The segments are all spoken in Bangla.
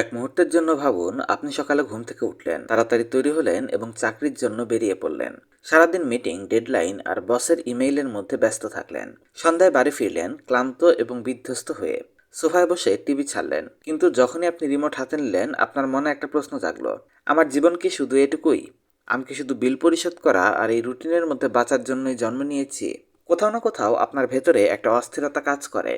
এক মুহূর্তের জন্য ভাবুন, আপনি সকালে ঘুম থেকে উঠলেন, তাড়াতাড়ি তৈরি হলেন এবং চাকরির জন্য বেরিয়ে পড়লেন। সারাদিন মিটিং, ডেডলাইন আর বসের ইমেইলের মধ্যে ব্যস্ত থাকলেন। সন্ধ্যায় বাড়ি ফিরলেন, ক্লান্ত এবং বিধ্বস্ত হয়ে। সোফায় বসে টিভি ছাড়লেন, কিন্তু যখনই আপনি রিমোট হাতে নিলেন, আপনার মনে একটা প্রশ্ন জাগলো। আমার জীবন কি শুধু এটুকুই? আমি কি শুধু বিল পরিশোধ করা আর এই রুটিনের মধ্যে বাঁচার জন্যই জন্ম নিয়েছি? কোথাও না কোথাও আপনার ভেতরে একটা অস্থিরতা কাজ করে,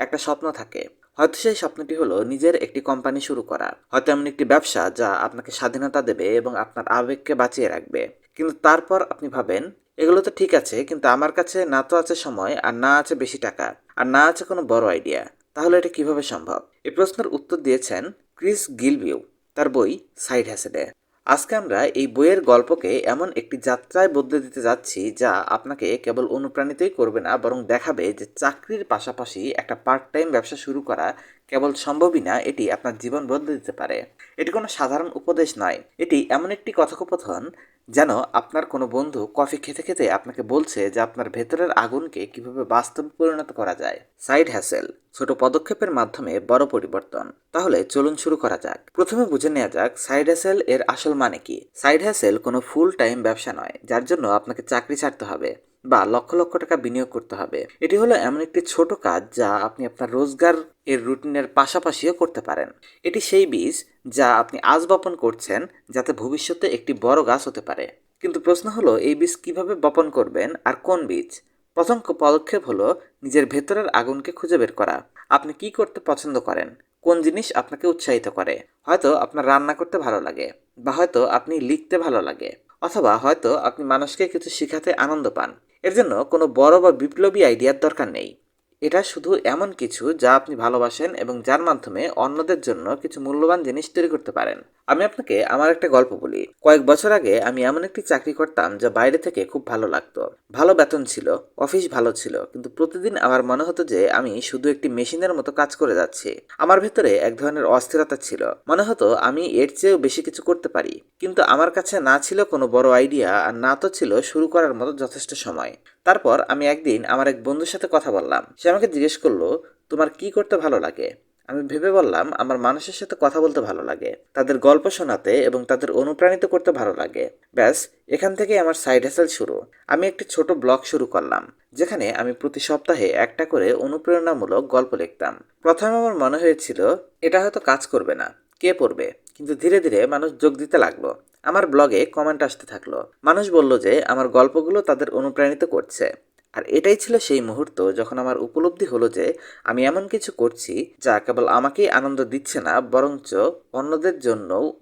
একটা স্বপ্ন থাকে। হয়তো সেই স্বপ্নটি হলো নিজের একটি কোম্পানি শুরু করা। হয়তো এমন একটি ব্যবসা যা আপনাকে স্বাধীনতা দেবে এবং আপনার আবেগকে বাঁচিয়ে রাখবে। কিন্তু তারপর আপনি ভাবেন, এগুলো তো ঠিক আছে, কিন্তু আমার কাছে না তো আছে সময় আর না আছে বেশি টাকা আর না আছে কোনো বড় আইডিয়া তাহলে এটা কীভাবে সম্ভব? এই প্রশ্নের উত্তর দিয়েছেন ক্রিস গিলভিউ, তার বই সাইড হ্যাসেডে। আজকে আমরা এই বইয়ের গল্পকে এমন একটি যাত্রায় বদলে দিতে যাচ্ছি যা আপনাকে কেবল অনুপ্রাণিতই করবে না, বরং দেখাবে যে চাকরির পাশাপাশি একটা পার্ট টাইম ব্যবসা শুরু করা কেবল সম্ভবই না, এটি আপনার জীবন বদলে দিতে পারে। এটি কোনো সাধারণ উপদেশ নয়। এটি এমন একটি কথোপকথন যেন আপনার কোনো বন্ধু কফি খেতে খেতে আপনাকে বলছে যে আপনার ভেতরের আগুনকে কীভাবে বাস্তবে পরিণত করা যায়। সাইড হ্যাসেল ছোট পদক্ষেপের মাধ্যমে বড় পরিবর্তন। তাহলে চলুন শুরু করা যাক। প্রথমে বুঝে নেওয়া যাক, সাইড হ্যাসেল এর আসল মানে কি? সাইড হ্যাসেল কোনো ফুল টাইম ব্যবসা নয়, যার জন্য আপনাকে চাকরি ছাড়তে হবে বা লক্ষ লক্ষ টাকা বিনিয়োগ করতে হবে। এটি হলো এমন একটি ছোট কাজ যা আপনি আপনার রোজগার এর রুটিনের পাশাপাশিও করতে পারেন। এটি সেই বীজ যা আপনি আজ বপন করছেন যাতে ভবিষ্যতে একটি বড় গাছ হতে পারে। কিন্তু প্রশ্ন হলো, এই বীজ কীভাবে বপন করবেন আর কোন বীজ? প্রথম পদক্ষেপ হলো নিজের ভেতরের আগুনকে খুঁজে বের করা। আপনি কি করতে পছন্দ করেন? কোন জিনিস আপনাকে উৎসাহিত করে? হয়তো আপনার রান্না করতে ভালো লাগে বা হয়তো আপনি লিখতে ভালো লাগে। অথবা হয়তো আপনি মানুষকে কিছু শেখাতে আনন্দ পান। এর জন্য কোনো বড় বা বিপ্লবী আইডিয়ার দরকার নেই। এটা শুধু এমন কিছু যা আপনি ভালোবাসেন এবং যার মাধ্যমে অন্যদের জন্য কিছু মূল্যবান জিনিস তৈরি করতে পারেন। আমি আপনাকে আমার একটা গল্প বলি। কয়েক বছর আগে আমি এমন একটি চাকরি করতাম যা বাইরে থেকে খুব ভালো লাগতো। ভালো বেতন ছিল, অফিস ভালো ছিল, কিন্তু প্রতিদিন আমার মনে হতো যে আমি শুধু একটি মেশিনের মতো কাজ করে যাচ্ছি। আমার ভেতরে এক ধরনের অস্থিরতা ছিল। মনে হতো আমি এর চেয়েও বেশি কিছু করতে পারি। কিন্তু আমার কাছে না ছিল কোনো বড় আইডিয়া আর না তো ছিল শুরু করার মতো যথেষ্ট সময়। তারপর আমি একদিন আমার এক বন্ধুর সাথে কথা বললাম। সে আমাকে জিজ্ঞেস করল, তোমার কি করতে ভালো লাগে? আমি ভেবে বললাম, আমার মানুষের সাথে কথা বলতে ভালো লাগে, তাদের গল্প শোনাতে এবং তাদের অনুপ্রাণিত করতে ভালো লাগে। ব্যাস, এখান থেকে আমার সাইড হ্যাসেল শুরু। আমি একটি ছোট ব্লগ শুরু করলাম, যেখানে আমি প্রতি সপ্তাহে একটা করে অনুপ্রেরণামূলক গল্প লিখতাম। প্রথমে আমার মনে হয়েছিল, এটা হয়তো কাজ করবে না, কে পড়বে? কিন্তু ধীরে ধীরে মানুষ যোগ দিতে লাগল। আমার ব্লগে কমেন্ট আসতে থাকল। মানুষ বলল যে, আমার গল্পগুলো তাদের অনুপ্রাণিত করছে। আর এটাই ছিল সেই মুহূর্ত যখন আমার উপলব্ধি হলো যে আমি এমন কিছু করছি যা কেবল আমাকেই আনন্দ দিচ্ছে না, বরঞ্চ অন্যদের জন্যও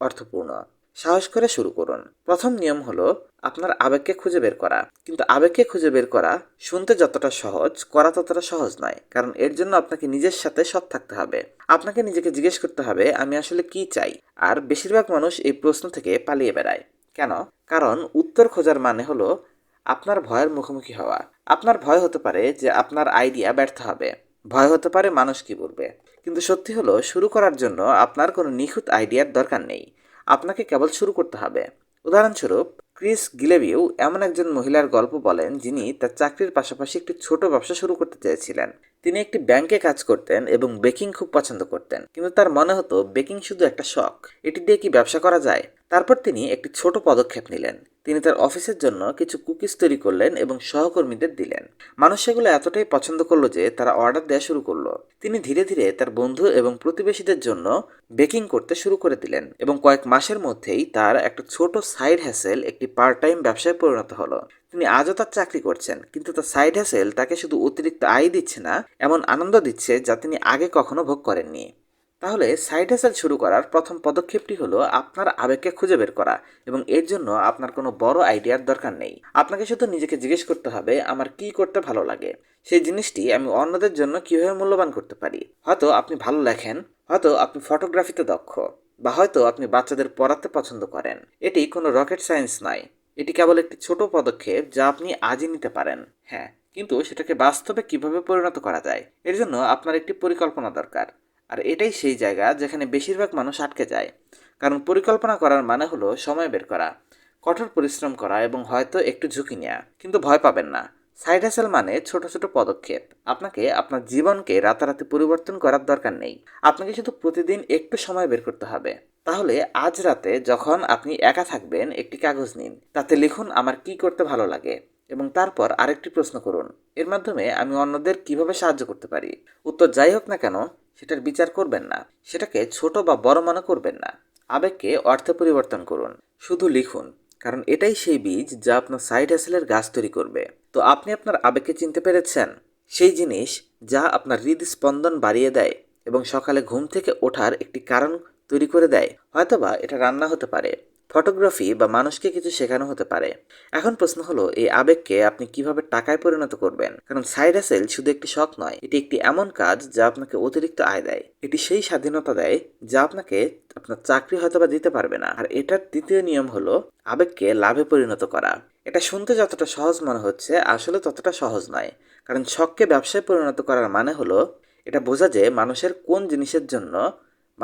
অর্থপূর্ণ। সাহস করে শুরু করুন। প্রথম নিয়ম হলো আপনার আবেগকে খুঁজে বের করা। কিন্তু আবেগকে খুঁজে বের করা শুনতে যতটা সহজ, করা ততটা সহজ নয়, কারণ এর জন্য আপনাকে নিজের সাথে সৎ থাকতে হবে। আপনাকে নিজেকে জিজ্ঞেস করতে হবে, আমি আসলে কি চাই? আর বেশিরভাগ মানুষ এই প্রশ্ন থেকে পালিয়ে বেড়ায়। কেন? কারণ উত্তর খোঁজার মানে হলো আপনার ভয়ের মুখোমুখি হওয়া। আপনার ভয় হতে পারে যে আপনার আইডিয়া ব্যর্থ হবে। ভয় হতে পারে মানুষ কি বলবে। কিন্তু সত্যি হলো, শুরু করার জন্য আপনার কোনো নিখুঁত আইডিয়ার দরকার নেই। আপনাকে কেবল শুরু করতে হবে। উদাহরণস্বরূপ, ক্রিস গিলেভিউ এমন একজন মহিলার গল্প বলেন যিনি তার চাকরির পাশাপাশি একটি ছোট ব্যবসা শুরু করতে চেয়েছিলেন। তিনি একটি ব্যাংকে কাজ করতেন এবং বেকিং খুব পছন্দ করতেন। কিন্তু তার মনে হতো, বেকিং শুধু একটা শখ। এটি দিয়ে কি ব্যবসা করা যায়? তারপর তিনি একটি ছোট পদক্ষেপ নিলেন। তিনি তার অফিসের জন্য কিছু কুকিজ তৈরি করলেন এবং সহকর্মীদের দিলেন। মানুষ সেগুলো এতটাই পছন্দ করল যে তারা অর্ডার দেওয়া শুরু করল। তিনি ধীরে ধীরে তার বন্ধু এবং প্রতিবেশীদের জন্য বেকিং করতে শুরু করে দিলেন এবং কয়েক মাসের মধ্যেই তার একটা ছোট সাইড হ্যাসেল একটি পার্ট টাইম ব্যবসায় পরিণত হলো। তিনি আজও তার চাকরি করছেন, কিন্তু তার সাইড হ্যাসেল তাকে শুধু অতিরিক্ত আয় দিচ্ছে না, এমন আনন্দ দিচ্ছে যা তিনি আগে কখনো ভোগ করেননি। তাহলে সাইড হ্যাসেল শুরু করার প্রথম পদক্ষেপটি হলো আপনার আবেগকে খুঁজে বের করা এবং এর জন্য আপনার কোনো বড় আইডিয়ার দরকার নেই। আপনাকে শুধু নিজেকে জিজ্ঞেস করতে হবে, আমার কি করতে ভালো লাগে? সেই জিনিসটি আমি অন্যদের জন্য কীভাবে মূল্যবান করতে পারি? হয়তো আপনি ভালো লেখেন, হয়তো আপনি ফটোগ্রাফিতে দক্ষ, বা হয়তো আপনি বাচ্চাদের পড়াতে পছন্দ করেন। এটি কোনো রকেট সায়েন্স নয়। এটি কেবল একটি ছোট পদক্ষেপ যা আপনি আজই নিতে পারেন। হ্যাঁ কিন্তু সেটাকে বাস্তবে কীভাবে পরিণত করা যায়? এর জন্য আপনার একটি পরিকল্পনা দরকার। আর এটাই সেই জায়গা যেখানে বেশিরভাগ মানুষ আটকে যায়। কারণ পরিকল্পনা করার মানে হলো সময় বের করা, কঠোর পরিশ্রম করা এবং হয়তো একটু ঝুঁকি নেওয়া কিন্তু ভয় পাবেন না। সাইড হাসেল মানে ছোট ছোট পদক্ষেপ। আপনাকে আপনার জীবনকে রাতারাতি পরিবর্তন করার দরকার নেই। আপনাকে শুধু প্রতিদিন একটু সময় বের করতে হবে। তাহলে আজ রাতে যখন আপনি একা থাকবেন, একটি কাগজ নিন। তাতে লিখুন আমার কি করতে ভালো লাগে এবং তারপর আরেকটি প্রশ্ন করুন। এর মাধ্যমে আমি অন্যদের কীভাবে সাহায্য করতে পারি? উত্তর যাই হোক না কেন সেটার বিচার করবেন না। সেটাকে ছোট বা বড় মনে করবেন না। আবেগকে অর্থে পরিবর্তন করুন। শুধু লিখুন, কারণ এটাই সেই বীজ যা আপনার সাইড হ্যাসেলের গাছ তৈরি করবে। তো আপনি আপনার আবেগকে চিনতে পেরেছেন? সেই জিনিস যা আপনার হৃদস্পন্দন বাড়িয়ে দেয় এবং সকালে ঘুম থেকে ওঠার একটি কারণ তৈরি করে দেয়। হয়তোবা এটা রান্না হতে পারে। ফটোগ্রাফি বা মানুষকে কিছু শেখানো হতে পারে। এখন প্রশ্ন হলো, এই আবেগকে আপনি কীভাবে টাকায় পরিণত করবেন? কারণ সাইড হাসেল শুধু একটি শখ নয়, এটি একটি এমন কাজ যা আপনাকে অতিরিক্ত আয় দেয়। এটি সেই স্বাধীনতা দেয় যা আপনাকে আপনার চাকরি হয়তো বা দিতে পারবে না। আর এটার দ্বিতীয় নিয়ম হলো আবেগকে লাভে পরিণত করা। এটা শুনতে যতটা সহজ মনে হচ্ছে, আসলে ততটা সহজ নয়। কারণ শখকে ব্যবসায় পরিণত করার মানে হলো এটা বোঝা যে মানুষের কোন জিনিসের জন্য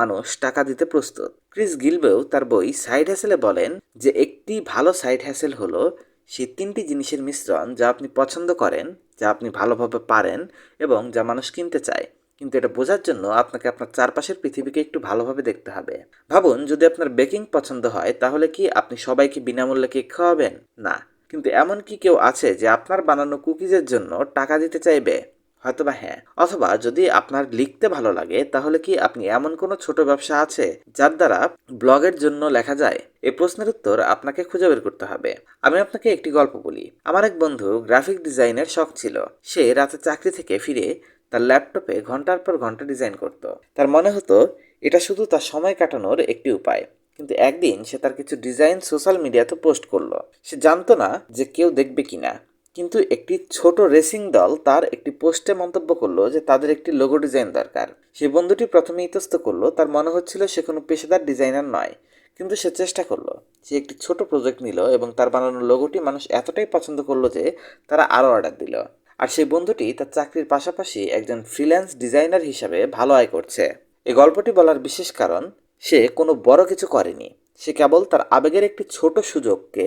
মানুষ টাকা দিতে প্রস্তুত। ক্রিস গিলবেও তার বই সাইড হ্যাসেলে বলেন যে, একটি ভালো সাইড হ্যাসেল হলো সেই তিনটি জিনিসের মিশ্রণ যা আপনি পছন্দ করেন, যা আপনি ভালোভাবে পারেন এবং যা মানুষ কিনতে চায়। কিন্তু এটা বোঝার জন্য আপনাকে আপনার চারপাশের পৃথিবীকে একটু ভালোভাবে দেখতে হবে। ভাবুন, যদি আপনার বেকিং পছন্দ হয়, তাহলে কি আপনি সবাইকে বিনামূল্যে কেক খাওয়াবেন? না। কিন্তু এমন কি কেউ আছে যে, আপনার বানানো কুকিজের জন্য টাকা দিতে চাইবে? হয়তোবা হ্যাঁ। অথবা যদি আপনার লিখতে ভালো লাগে, তাহলে কি আপনি এমন কোনো ছোট ব্যবসা আছে যার দ্বারা ব্লগের জন্য লেখা যায়? এই প্রশ্নের উত্তর আপনাকে খুঁজে বের করতে হবে। আমি আপনাকে একটি গল্প বলি। আমার এক বন্ধু গ্রাফিক ডিজাইনের শখ ছিল। সে রাতে চাকরি থেকে ফিরে তার ল্যাপটপে ঘণ্টার পর ঘণ্টা ডিজাইন করত। তার মনে হতো, এটা শুধু তার সময় কাটানোর একটি উপায়। কিন্তু একদিন সে তার কিছু ডিজাইন সোশ্যাল মিডিয়াতে পোস্ট করল। সে জানতো না যে কেউ দেখবে কিনা। কিন্তু একটি ছোট রেসিং দল তার একটি পোস্টে মন্তব্য করল যে তাদের একটি লোগো ডিজাইন দরকার। সেই বন্ধুটি প্রথমে ইতস্ত করল, তার মনে হচ্ছিল সে কোনো পেশাদার ডিজাইনার নয়, কিন্তু সে চেষ্টা করল। সে একটি ছোট প্রজেক্ট নিল এবং তার বানানো লোগোটি মানুষ এতটাই পছন্দ করল যে তারা আরও অর্ডার দিল। আর সেই বন্ধুটি তার চাকরির পাশাপাশি একজন ফ্রিল্যান্স ডিজাইনার হিসাবে ভালো আয় করছে। এই গল্পটি বলার বিশেষ কারণ, সে কোনো বড় কিছু করেনি। সে কেবল তার আবেগের একটি ছোট সুযোগকে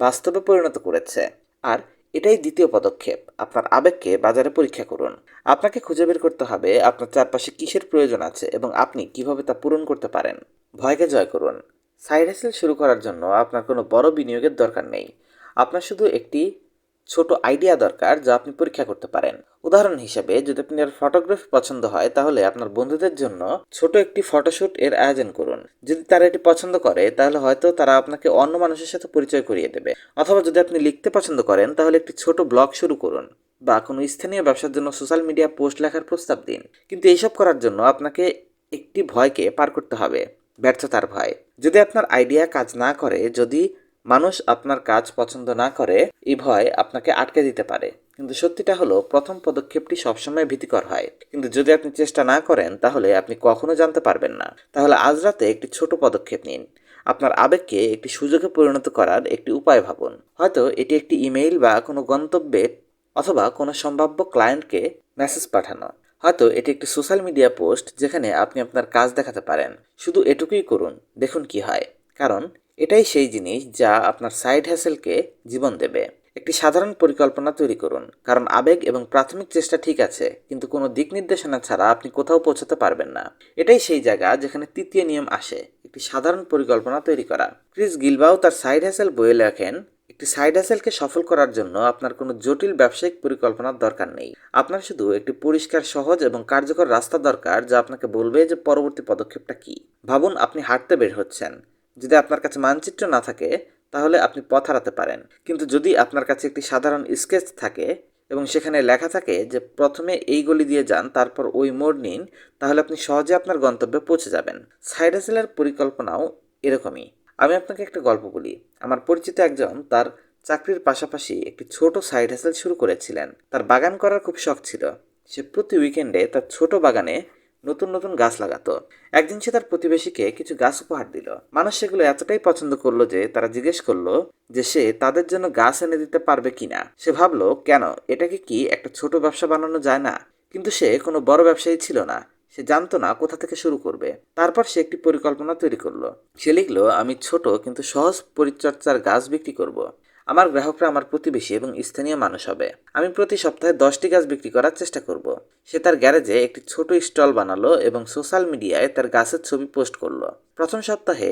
বাস্তবে পরিণত করেছে। আর এটাই দ্বিতীয় পদক্ষেপ। আপনার আবেগকে বাজারে পরীক্ষা করুন। আপনাকে খুঁজে বের করতে হবে আপনার চারপাশে কিসের প্রয়োজন আছে এবং আপনি কীভাবে তা পূরণ করতে পারেন। ভয়কে জয় করুন। সাইড হাসেল শুরু করার জন্য আপনার কোনো বড় বিনিয়োগের দরকার নেই। আপনার শুধু একটি ছোট আইডিয়া দরকার যা আপনি পরীক্ষা করতে পারেন। উদাহরণ হিসেবে, যদি আপনার ফটোগ্রাফি পছন্দ হয়, তাহলে আপনার বন্ধুদের জন্য ছোট একটি ফটোশুট এর আয়োজন করুন। যদি তারা এটি পছন্দ করে, তাহলে হয়তো তারা আপনাকে অন্য মানুষের সাথে পরিচয় করিয়ে দেবে। অথবা যদি আপনি লিখতে পছন্দ করেন, তাহলে একটি ছোট ব্লগ শুরু করুন বা কোনো স্থানীয় ব্যবসার জন্য সোশ্যাল মিডিয়া পোস্ট লেখার প্রস্তাব দিন। কিন্তু এইসব করার জন্য আপনাকে একটি ভয়কে পার করতে হবে, ব্যর্থতার ভয়। যদি আপনার আইডিয়া কাজ না করে, যদি মানুষ আপনার কাজ পছন্দ না করে, এই ভয় আপনাকে আটকে দিতে পারে। কিন্তু সত্যিটা হলো, প্রথম পদক্ষেপটি সবসময় ভীতিকর হয়। কিন্তু যদি আপনি চেষ্টা না করেন, তাহলে আপনি কখনো জানতে পারবেন না। তাহলে আজ রাতে একটি ছোট পদক্ষেপ নিন। আপনার আবেগকে একটি সুযোগে পরিণত করার একটি উপায় ভাবুন। হয়তো এটি একটি ইমেইল বা কোনো গন্তব্যে অথবা কোনো সম্ভাব্য ক্লায়েন্টকে মেসেজ পাঠানো। হয়তো এটি একটি সোশ্যাল মিডিয়া পোস্ট যেখানে আপনি আপনার কাজ দেখাতে পারেন। শুধু এটুকুই করুন, দেখুন কি হয়। কারণ এটাই সেই জিনিস যা আপনার সাইড হ্যাসেলকে জীবন দেবে। একটি সাধারণ পরিকল্পনা তৈরি করুন, কারণ আবেগ এবং প্রাথমিক চেষ্টা ঠিক আছে, কিন্তু কোনো দিক নির্দেশনা ছাড়া আপনি কোথাও পৌঁছাতে পারবেন না। এটাই সেই জায়গা যেখানে তৃতীয় নিয়ম আসে, একটি সাধারণ পরিকল্পনা তৈরি করা। ক্রিস গিলবাও তার সাইড হ্যাসেল বইয়ে লেখেন, একটি সাইড হ্যাসেলকে সফল করার জন্য আপনার কোনো জটিল ব্যবসায়িক পরিকল্পনার দরকার নেই। আপনার শুধু একটি পরিষ্কার, সহজ এবং কার্যকর রাস্তা দরকার যা আপনাকে বলবে যে পরবর্তী পদক্ষেপটা কি। ভাবুন আপনি হাঁটতে বের হচ্ছেন। যদি আপনার কাছে মানচিত্র না থাকে, তাহলে আপনি পথ হারাতে পারেন। কিন্তু যদি আপনার কাছে একটি সাধারণ স্কেচ থাকে এবং সেখানে লেখা থাকে যে, প্রথমে এই গলি দিয়ে যান, তারপর ওই মোড় নিন, তাহলে আপনি সহজে আপনার গন্তব্যে পৌঁছে যাবেন। সাইড হ্যাসেলের পরিকল্পনাও এরকমই। আমি আপনাকে একটা গল্প বলি। আমার পরিচিত একজন তার চাকরির পাশাপাশি একটি ছোট সাইড হ্যাসেল শুরু করেছিলেন। তার বাগান করার খুব শখ ছিল। সে প্রতি উইকেন্ডে তার ছোট বাগানে নতুন নতুন গাছ লাগাতো। একদিন সে তার প্রতিবেশীকে কিছু গাছ উপহার দিল। মানুষ সেগুলো এতটাই পছন্দ করল যে তারা জিজ্ঞেস করল যে সে তাদের জন্য গাছ এনে দিতে পারবে কিনা। সে ভাবলো, কেন? এটাকে কি একটা ছোট ব্যবসা বানানো যায় না? কিন্তু সে কোনো বড় ব্যবসায়ী ছিল না। সে জানতো না কোথা থেকে শুরু করবে। তারপর সে একটি পরিকল্পনা তৈরি করল। সে লিখলো, আমি ছোট কিন্তু সহজ পরিচর্যার গাছ বিক্রি করব। আমার গ্রাহকরা আমার প্রতিবেশী এবং স্থানীয় মানুষ হবে। আমি প্রতি সপ্তাহে দশটি গাছ বিক্রি করার চেষ্টা করব। সে তার গ্যারেজে একটি ছোট স্টল বানালো এবং সোশ্যাল মিডিয়ায় তার গাছের ছবি পোস্ট করল। প্রথম সপ্তাহে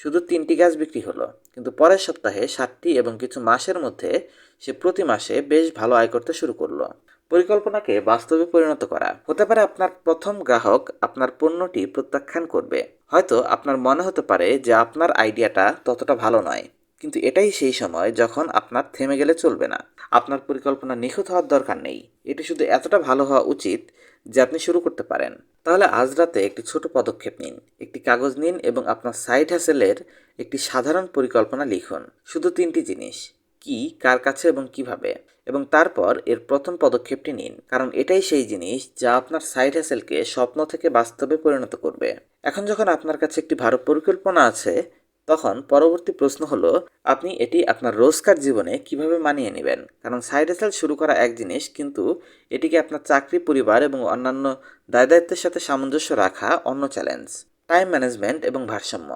শুধু তিনটি গাছ বিক্রি হলো, কিন্তু পরের সপ্তাহে সাতটি এবং কিছু মাসের মধ্যে সে প্রতি মাসে বেশ ভালো আয় করতে শুরু করল। পরিকল্পনাকে বাস্তবে পরিণত করা। হতে পারে আপনার প্রথম গ্রাহক আপনার পণ্যটি প্রত্যাখ্যান করবে। হয়তো আপনার মনে হতে পারে যে আপনার আইডিয়াটা ততটা ভালো নয়। কিন্তু এটাই সেই সময় যখন আপনার থেমে গেলে চলবে না। আপনার পরিকল্পনা নিখুঁত হওয়ার দরকার নেই। এটি শুধু এতটা ভালো হওয়া উচিত যে আপনি শুরু করতে পারেন। তাহলে আজ রাতে একটি ছোট পদক্ষেপ নিন, একটি কাগজ নিন এবং আপনার সাইড হ্যাসেলের একটি সাধারণ পরিকল্পনা লিখুন। শুধু তিনটি জিনিস, কি, কার কাছে এবং কীভাবে। এবং তারপর এর প্রথম পদক্ষেপটি নিন, কারণ এটাই সেই জিনিস যা আপনার সাইড হ্যাসেলকে স্বপ্ন থেকে বাস্তবে পরিণত করবে। এখন যখন আপনার কাছে একটি ভালো পরিকল্পনা আছে তখন পরবর্তী প্রশ্ন হলো, আপনি এটি আপনার রোজকার জীবনে কীভাবে মানিয়ে নেবেন? কারণ সাইড হ্যাসেল শুরু করা এক জিনিস, কিন্তু এটিকে আপনার চাকরি, পরিবার এবং অন্যান্য দায় দায়িত্বের সাথে সামঞ্জস্য রাখা অন্য চ্যালেঞ্জ টাইম ম্যানেজমেন্ট এবং ভারসাম্য।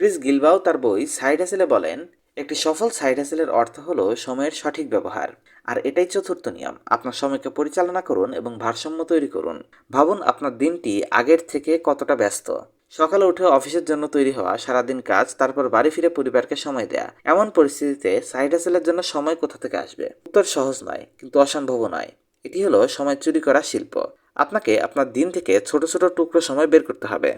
ক্রিস গিলবাও তার বই সাইড হাসেলে বলেন, একটি সফল সাইড হাসেলের অর্থ হলো সময়ের সঠিক ব্যবহার। আর এটাই চতুর্থ নিয়ম। আপনার সময়কে পরিচালনা করুন এবং ভারসাম্য তৈরি করুন। ভাবুন আপনার দিনটি আগের থেকে কতটা ব্যস্ত। সকালে উঠে অফিসের জন্য তৈরি হওয়া সারাদিন কাজ, তারপর বাড়ি ফিরে পরিবারকে সময় দেয়া। এমন পরিস্থিতিতে সাইড হাসেলের জন্য সময় কোথা থেকে আসবে? উত্তর সহজ নয়, কিন্তু অসম্ভব নয়। এটি হলো সময় চুরি করা শিল্প। আপনাকে আপনার দিন থেকে ছোট ছোট টুকরো সময় বের করতে হবে।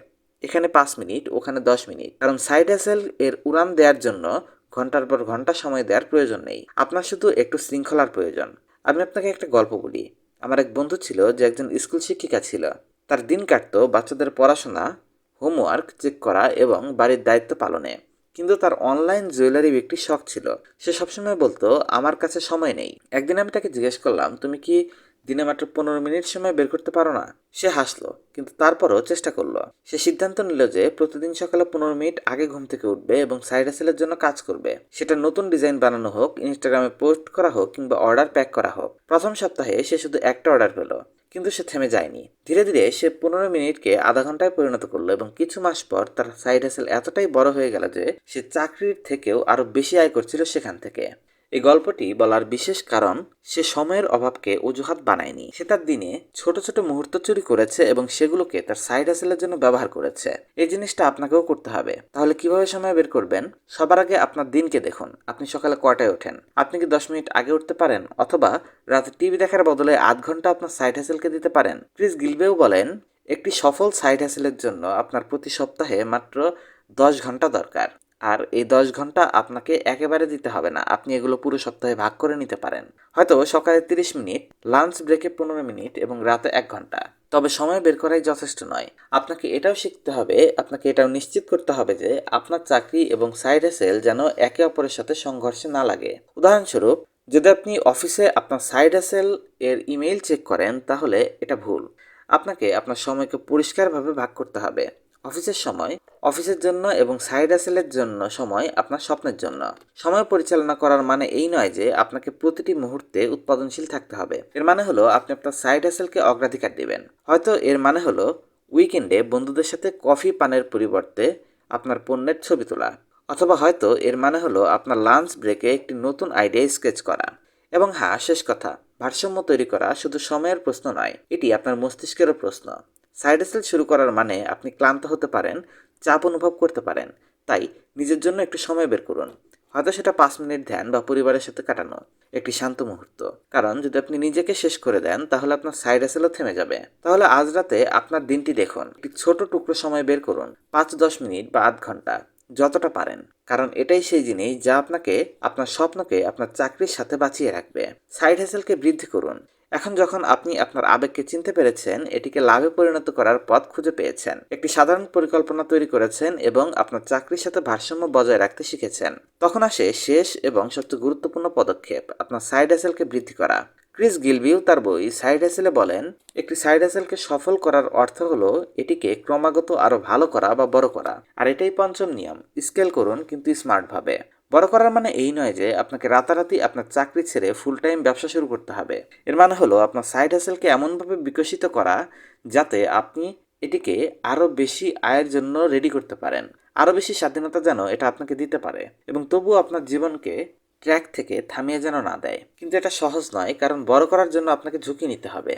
এখানে পাঁচ মিনিট, ওখানে দশ মিনিট। কারণ সাইড হাসেল এর উড়ান দেওয়ার জন্য ঘণ্টার পর ঘণ্টা সময় দেওয়ার প্রয়োজন নেই। আপনার শুধু একটু শৃঙ্খলার প্রয়োজন। আমি আপনাকে একটা গল্প বলি। আমার এক বন্ধু ছিল যে একজন স্কুল শিক্ষিকা ছিল। তার দিন কাটতো বাচ্চাদের পড়াশোনা, হোমওয়ার্ক, চেক করা এবং বাড়ির দায়িত্ব পালনে। কিন্তু তার অনলাইন জুয়েলারি বিক্রি শখ ছিল। সে সবসময় বলতো, আমার কাছে সময় নেই। একদিন আমি তাকে জিজ্ঞেস করলাম, তুমি কি দিনে মাত্র পনেরো মিনিট সময় বের করতে পারো না। সে হাসলো, কিন্তু তারপরও চেষ্টা করল। সে সিদ্ধান্ত নিল যে প্রতিদিন সকালে পনেরো মিনিট আগে ঘুম থেকে উঠবে এবং সাইড হাসেলের জন্য কাজ করবে। সেটা নতুন ডিজাইন বানানো হোক ইনস্টাগ্রামে পোস্ট করা হোক কিংবা অর্ডার প্যাক করা হোক। প্রথম সপ্তাহে সে শুধু একটা অর্ডার পেল, কিন্তু সে থেমে যায়নি। ধীরে ধীরে সে পনেরো মিনিটকে আধা ঘন্টায় পরিণত করল এবং কিছু মাস পর তার সাইড হাসেল এতটাই বড় হয়ে গেল যে সে চাকরির থেকেও আরও বেশি আয় করছিল সেখান থেকে। এই গল্পটি বলার বিশেষ কারণ, সে সময়ের অভাবকে অজুহাত বানায়নি। সে তার দিনে ছোট ছোট মুহূর্ত চুরি করেছে এবং সেগুলোকে তার সাইড হাসেলের জন্য ব্যবহার করেছে। এই জিনিসটা আপনাকেও করতে হবে। তাহলে কীভাবে সময় বের করবেন? সবার আগে আপনার দিনকে দেখুন। আপনি সকালে কটায় ওঠেন? আপনি কি দশ মিনিট আগে উঠতে পারেন? অথবা রাতে টিভি দেখার বদলে আধ ঘণ্টা আপনার সাইড হাসেলকে দিতে পারেন? ক্রিস গিলবেও বলেন, একটি সফল সাইড হাসেলের জন্য আপনার প্রতি সপ্তাহে মাত্র দশ ঘণ্টা দরকার। আর এই দশ ঘণ্টা আপনাকে একেবারে দিতে হবে না। আপনি এগুলো পুরো সপ্তাহে ভাগ করে নিতে পারেন। হয়তো সকালে তিরিশ মিনিট, লাঞ্চ ব্রেকে পনেরো মিনিট এবং রাতে এক ঘণ্টা। তবে সময় বের করাই যথেষ্ট নয়। আপনাকে এটাও শিখতে হবে, আপনাকে এটাও নিশ্চিত করতে হবে যে আপনার চাকরি এবং সাইড সেল যেন একে অপরের সাথে সংঘর্ষে না লাগে। উদাহরণস্বরূপ, যদি আপনি অফিসে আপনার সাইড সেল এর ইমেইল চেক করেন, তাহলে এটা ভুল। আপনাকে আপনার সময়কে পরিষ্কারভাবে ভাগ করতে হবে। অফিসের সময়, অফিসের জন্য এবং সাইড আসেলের জন্য সময় আপনার স্বপ্নের জন্য। সময় পরিচালনা করার মানে এই নয় যে আপনাকে প্রতিটি মুহূর্তে উৎপাদনশীল থাকতে হবে। এর মানে হলো আপনি আপনার সাইড হাসেলকে অগ্রাধিকার দিবেন। হয়তো এর মানে হলো উইকেন্ডে বন্ধুদের সাথে কফি পানের পরিবর্তে আপনার পণ্যের ছবি তোলা। অথবা হয়তো এর মানে হলো আপনার লাঞ্চ ব্রেকে একটি নতুন আইডিয়া স্কেচ করা। এবং হ্যাঁ শেষ কথা, ভারসাম্য তৈরি করা শুধু সময়ের প্রশ্ন নয়, এটি আপনার মস্তিষ্কেরও প্রশ্ন। সাইড হাসেল শুরু করার মানে আপনি ক্লান্ত হতে পারেন, চাপ অনুভব করতে পারেন। তাই নিজের জন্য একটু সময় বের করুন। হয়তো সেটা পাঁচ মিনিট ধ্যান বা পরিবারের সাথে কাটানো একটি শান্ত মুহূর্ত। কারণ যদি আপনি নিজেকে শেষ করে দেন, তাহলে আপনার সাইড হাসেলও থেমে যাবে। তাহলে আজ রাতে আপনার দিনটি দেখুন। একটি ছোট টুকরো সময় বের করুন। পাঁচ দশ মিনিট বা আধ ঘণ্টা, যতটা পারেন। কারণ এটাই সেই জিনিস যা আপনাকে, আপনার স্বপ্নকে, আপনার চাকরির সাথে বাঁচিয়ে রাখবে। সাইড হাসেলকে বৃদ্ধি করুন। এখন যখন আপনি আপনার আবেগকে চিনতে পেরেছেন, এটিকে লাভে পরিণত করার পথ খুঁজে পেয়েছেন। একটি সাধারণ পরিকল্পনা তৈরি করেছেন এবং আপনার চাকরির সাথে ভারসাম্য বজায় রাখতে শিখেছেন। তখন আসে শেষ এবং সবচেয়ে গুরুত্বপূর্ণ পদক্ষেপ, আপনার সাইড হ্যাসেলকে বৃদ্ধি করা। ক্রিস গিলবিউ তার বই সাইড হ্যাসেলে বলেন, একটি সাইড হ্যাসেলকে সফল করার অর্থ হলো এটিকে ক্রমাগত আরও ভালো করা বা বড় করা। আর এটাই পঞ্চম নিয়ম, স্কেল করুন কিন্তু স্মার্টভাবে। বড় করার মানে এই নয় যে আপনাকে রাতারাতি আপনার চাকরি ছেড়ে ফুল টাইম ব্যবসা শুরু করতে হবে। এর মানে হলো আপনার সাইড হাসেলকে এমনভাবে বিকশিত করা যাতে আপনি এটিকে আরও বেশি আয়ের জন্য রেডি করতে পারেন। আরও বেশি স্বাধীনতা যেন এটা আপনাকে দিতে পারে। এবং তবুও আপনার জীবনকে ট্র্যাক থেকে থামিয়ে যেন না দেয়। কিন্তু এটা সহজ নয়, কারণ বড় করার জন্য আপনাকে ঝুঁকি নিতে হবে।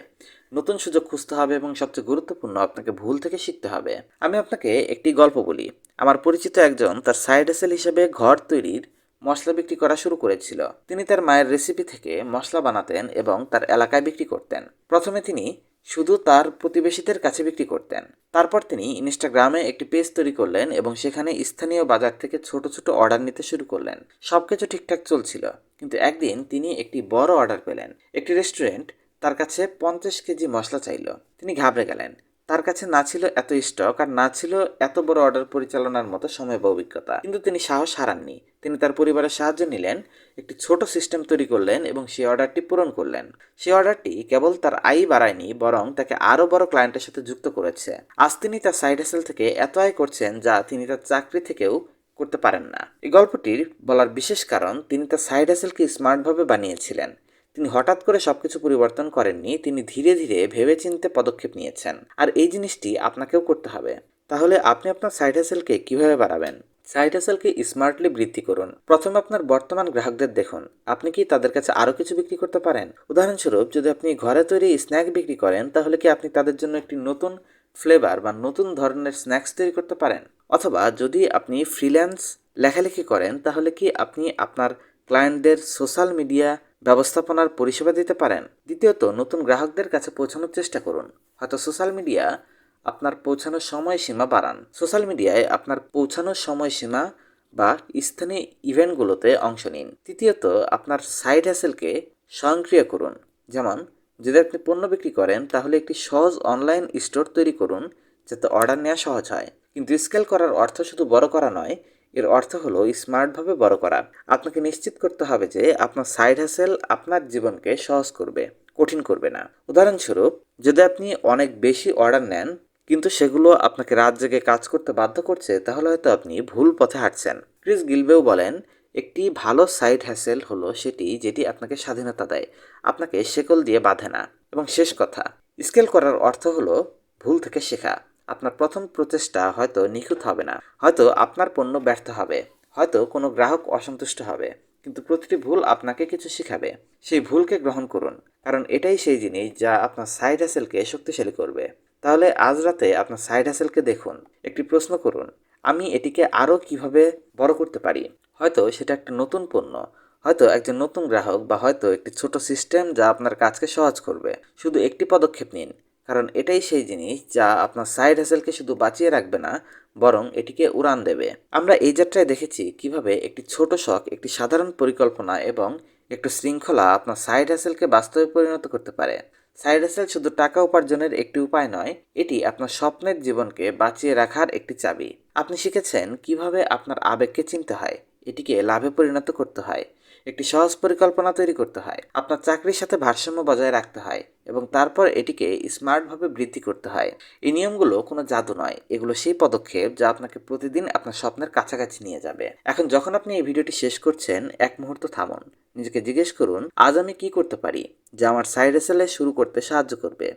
নতুন সুযোগ খুঁজতে হবে এবং সবচেয়ে গুরুত্বপূর্ণ, আপনাকে ভুল থেকে শিখতে হবে। আমি আপনাকে একটি গল্প বলি। আমার পরিচিত একজন তার সাইড এসেল হিসেবে ঘর তৈরির মশলা বিক্রি করা শুরু করেছিল। তিনি তার মায়ের রেসিপি থেকে মশলা বানাতেন এবং তার এলাকায় বিক্রি করতেন। প্রথমে তিনি শুধু তার প্রতিবেশীদের কাছে বিক্রি করতেন। তারপর তিনি ইনস্টাগ্রামে একটি পেজ তৈরি করলেন এবং সেখানে স্থানীয় বাজার থেকে ছোট ছোট অর্ডার নিতে শুরু করলেন। সব কিছু ঠিকঠাক চলছিল, কিন্তু একদিন তিনি একটি বড় অর্ডার পেলেন। একটি রেস্টুরেন্ট তার কাছে পঞ্চাশ কেজি মশলা চাইল। তিনি ঘাবড়ে গেলেন। তার কাছে না ছিল এত স্টক আর না ছিল এত বড় অর্ডার পরিচালনার মতো সময় বা অভিজ্ঞতা। কিন্তু তিনি সাহস হারাননি। তিনি তার পরিবারের সাহায্য নিলেন, একটি ছোট সিস্টেম তৈরি করলেন এবং সেই অর্ডারটি পূরণ করলেন। সেই অর্ডারটি কেবল তার আয় বাড়ায়নি, বরং তাকে আরও বড় ক্লায়েন্টের সাথে যুক্ত করেছে। আজ তিনি তার সাইড হেসেল থেকে এত আয় করছেন যা তিনি তার চাকরি থেকেও করতে পারেন না। এই গল্পটির বলার বিশেষ কারণ, তিনি তার সাইড হেসেলকে স্মার্টভাবে বানিয়েছিলেন। তিনি হঠাৎ করে সবকিছু পরিবর্তন করেননি, তিনি ধীরে ধীরে ভেবেচিন্তে পদক্ষেপ নিয়েছেন। আর এই জিনিসটি আপনাকেও করতে হবে। তাহলে আপনি আপনার সাইড হাসেলকে কীভাবে বাড়াবেন? সাইড হাসেলকে স্মার্টলি বৃদ্ধি করুন। প্রথমে আপনার বর্তমান গ্রাহকদের দেখুন। আপনি কি তাদের কাছে আরও কিছু বিক্রি করতে পারেন? উদাহরণস্বরূপ, যদি আপনি ঘরে তৈরি স্ন্যাক বিক্রি করেন, তাহলে কি আপনি তাদের জন্য একটি নতুন ফ্লেভার বা নতুন ধরনের স্ন্যাক্স তৈরি করতে পারেন? অথবা যদি আপনি ফ্রিল্যান্স লেখালেখি করেন, তাহলে কি আপনি আপনার ক্লায়েন্টদের সোশ্যাল মিডিয়া ব্যবস্থাপনার পরিষেবা দিতে পারেন। দ্বিতীয়ত, নতুন গ্রাহকদের কাছে পৌঁছানোর চেষ্টা করুন। হয়তো সোশ্যাল মিডিয়া আপনার পৌঁছানোর সময়সীমা বাড়ান। সোশ্যাল মিডিয়ায় আপনার পৌঁছানোর সময়সীমা বা স্থানীয় ইভেন্টগুলোতে অংশ নিন। তৃতীয়ত, আপনার সাইড হ্যাসেলকে স্বয়ংক্রিয় করুন। যেমন, যদি আপনি পণ্য বিক্রি করেন, তাহলে একটি সহজ অনলাইন স্টোর তৈরি করুন, যাতে অর্ডার নেওয়া সহজ হয়। কিন্তু স্কেল করার অর্থ শুধু বড় করা নয় এর অর্থ হলো স্মার্টভাবে বড় করা। আপনাকে নিশ্চিত করতে হবে যে আপনার সাইড হ্যাসেল আপনার জীবনকে সহজ করবে, কঠিন করবে না। উদাহরণস্বরূপ, যদি আপনি অনেক বেশি অর্ডার নেন, কিন্তু সেগুলো আপনাকে রাত জেগে কাজ করতে বাধ্য করছে, তাহলে হয়তো আপনি ভুল পথে হাঁটছেন। ক্রিস গিলবেও বলেন, একটি ভালো সাইড হ্যাসেল হলো সেটি যেটি আপনাকে স্বাধীনতা দেয়, আপনাকে শেকল দিয়ে বাঁধে না। এবং শেষ কথা, স্কেল করার অর্থ হলো ভুল থেকে শেখা। আপনার প্রথম প্রচেষ্টা হয়তো নিখুঁত হবে না। হয়তো আপনার পণ্য ব্যর্থ হবে। হয়তো কোনো গ্রাহক অসন্তুষ্ট হবে। কিন্তু প্রতিটি ভুল আপনাকে কিছু শেখাবে। সেই ভুলকে গ্রহণ করুন। কারণ এটাই সেই জিনিস যা আপনার সাইড হ্যাসেলকে শক্তিশালী করবে। তাহলে আজ রাতে আপনার সাইড হ্যাসেলকে দেখুন। একটি প্রশ্ন করুন, আমি এটিকে আরও কীভাবে বড় করতে পারি? হয়তো সেটা একটা নতুন পণ্য। হয়তো একজন নতুন গ্রাহক বা হয়তো একটি ছোট সিস্টেম যা আপনার কাজকে সহজ করবে। শুধু একটি পদক্ষেপ নিন। কারণ এটাই সেই জিনিস যা আপনার সাইড হ্যাসেলকে শুধু বাঁচিয়ে রাখবে না, বরং এটিকে উড়ান দেবে। আমরা এই যাত্রায় দেখেছি কীভাবে একটি ছোট শখ, একটি সাধারণ পরিকল্পনা এবং একটু শৃঙ্খলা আপনার সাইড হ্যাসেলকে বাস্তবে পরিণত করতে পারে। সাইড হ্যাসেল শুধু টাকা উপার্জনের একটি উপায় নয়, এটি আপনার স্বপ্নের জীবনকে বাঁচিয়ে রাখার একটি চাবি। আপনি শিখেছেন কীভাবে আপনার আবেগকে চিনতে হয়, এটিকে লাভে পরিণত করতে হয়। একটি সহজ পরিকল্পনা তৈরি করতে হয়। আপনার চাকরির সাথে ভারসাম্য বজায় রাখতে হয় এবং তারপর এটিকে স্মার্টভাবে বৃদ্ধি করতে হয়। এই নিয়মগুলো কোনো জাদু নয়। এগুলো সেই পদক্ষেপ যা আপনাকে প্রতিদিন আপনার স্বপ্নের কাছাকাছি নিয়ে যাবে। এখন যখন আপনি এই ভিডিওটি শেষ করছেন, এক মুহূর্ত থামুন। নিজেকে জিজ্ঞেস করুন, আজ আমি কি করতে পারি যা আমার সাইড এসেলে শুরু করতে সাহায্য করবে?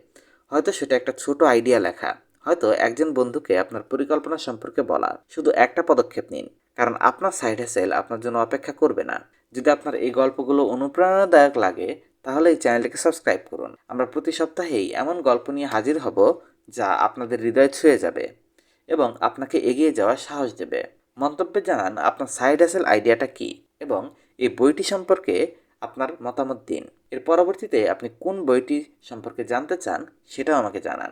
হয়তো সেটা একটা ছোট আইডিয়া লেখা। হয়তো একজন বন্ধুকে আপনার পরিকল্পনা সম্পর্কে বলা। শুধু একটা পদক্ষেপ নিন। কারণ আপনার সাইড হ্যাসেল আপনার জন্য অপেক্ষা করবে না। যদি আপনার এই গল্পগুলো অনুপ্রেরণাদায়ক লাগে, তাহলে এই চ্যানেলটিকে সাবস্ক্রাইব করুন। আমরা প্রতি সপ্তাহেই এমন গল্প নিয়ে হাজির হব, যা আপনাদের হৃদয় ছুঁয়ে যাবে এবং আপনাকে এগিয়ে যাওয়ার সাহস দেবে। মন্তব্যে জানান আপনার সাইড হ্যাসেল আইডিয়াটা কী এবং এই বইটি সম্পর্কে আপনার মতামত দিন। এর পরবর্তীতে আপনি কোন বইটি সম্পর্কে জানতে চান, সেটাও আমাকে জানান।